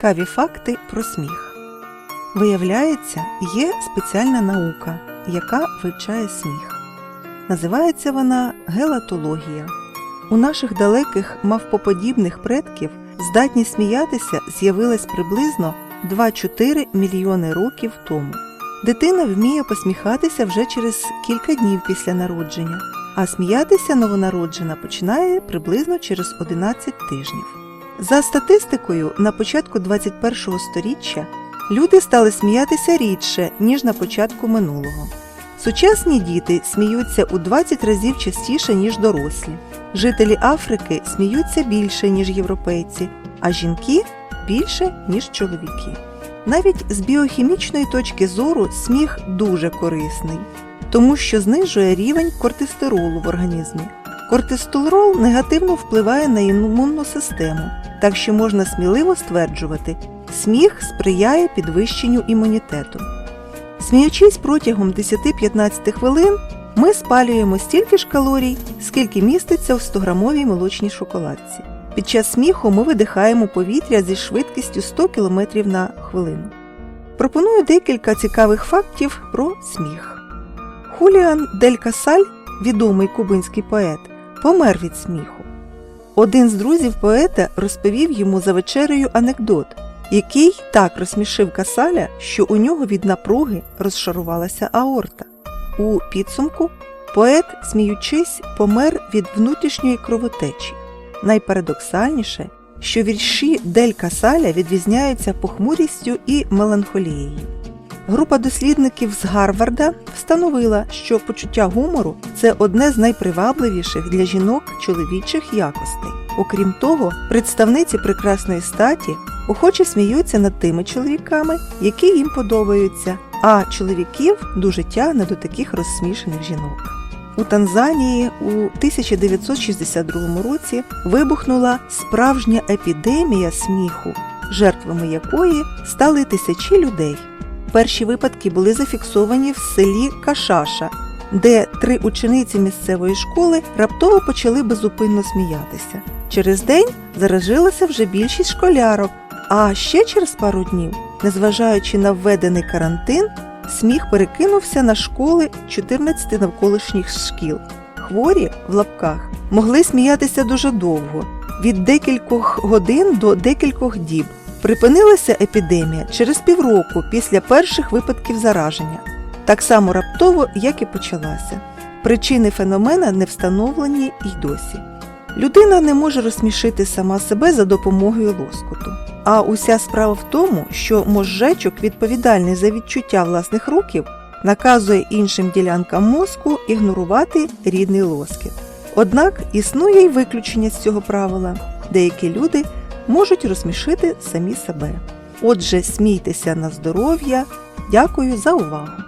Цікаві факти про сміх. Виявляється, є спеціальна наука, яка вивчає сміх. Називається вона гелатологія. У наших далеких мавпоподібних предків здатність сміятися з'явилась приблизно 2-4 мільйони років тому. Дитина вміє посміхатися вже через кілька днів після народження, а сміятися новонароджена починає приблизно через 11 тижнів. За статистикою, на початку 21-го сторіччя люди стали сміятися рідше, ніж на початку минулого. Сучасні діти сміються у 20 разів частіше, ніж дорослі. Жителі Африки сміються більше, ніж європейці, а жінки більше, ніж чоловіки. Навіть з біохімічної точки зору сміх дуже корисний, тому що знижує рівень кортистеролу в організмі. Кортистерол негативно впливає на імунну систему, так що можна сміливо стверджувати, сміх сприяє підвищенню імунітету. Сміючись протягом 10-15 хвилин, ми спалюємо стільки ж калорій, скільки міститься в 100-грамовій молочній шоколадці. Під час сміху ми видихаємо повітря зі швидкістю 100 км на хвилину. Пропоную декілька цікавих фактів про сміх. Хуліан Дель Касаль, відомий кубинський поет, помер від сміху. Один з друзів поета розповів йому за вечерею анекдот, який так розсмішив Касаля, що у нього від напруги розшарувалася аорта. У підсумку поет, сміючись, помер від внутрішньої кровотечі. Найпарадоксальніше, що вірші Дель Касаля відрізняються похмурістю і меланхолією. Група дослідників з Гарварда встановила, що почуття гумору це одне з найпривабливіших для жінок чоловічих якостей. Окрім того, представниці прекрасної статі охоче сміються над тими чоловіками, які їм подобаються, а чоловіків дуже тягне до таких розсмішених жінок. У Танзанії у 1962 році вибухнула справжня епідемія сміху, жертвами якої стали тисячі людей. Перші випадки були зафіксовані в селі Кашаша, де три учениці місцевої школи раптово почали безупинно сміятися. Через день заражилася вже більшість школярок, а ще через пару днів, незважаючи на введений карантин, сміх перекинувся на школи 14 навколишніх шкіл. Хворі в лапках могли сміятися дуже довго від декількох годин до декількох діб. Припинилася епідемія через півроку після перших випадків зараження, так само раптово, як і почалася. Причини феномена не встановлені й досі. Людина не може розсмішити сама себе за допомогою лоскоту. А уся справа в тому, що мозжечок, відповідальний за відчуття власних рухів, наказує іншим ділянкам мозку ігнорувати рідний лоскіт. Однак існує й виключення з цього правила. Деякі люди можуть розсмішити самі себе. Отже, смійтеся на здоров'я. Дякую за увагу!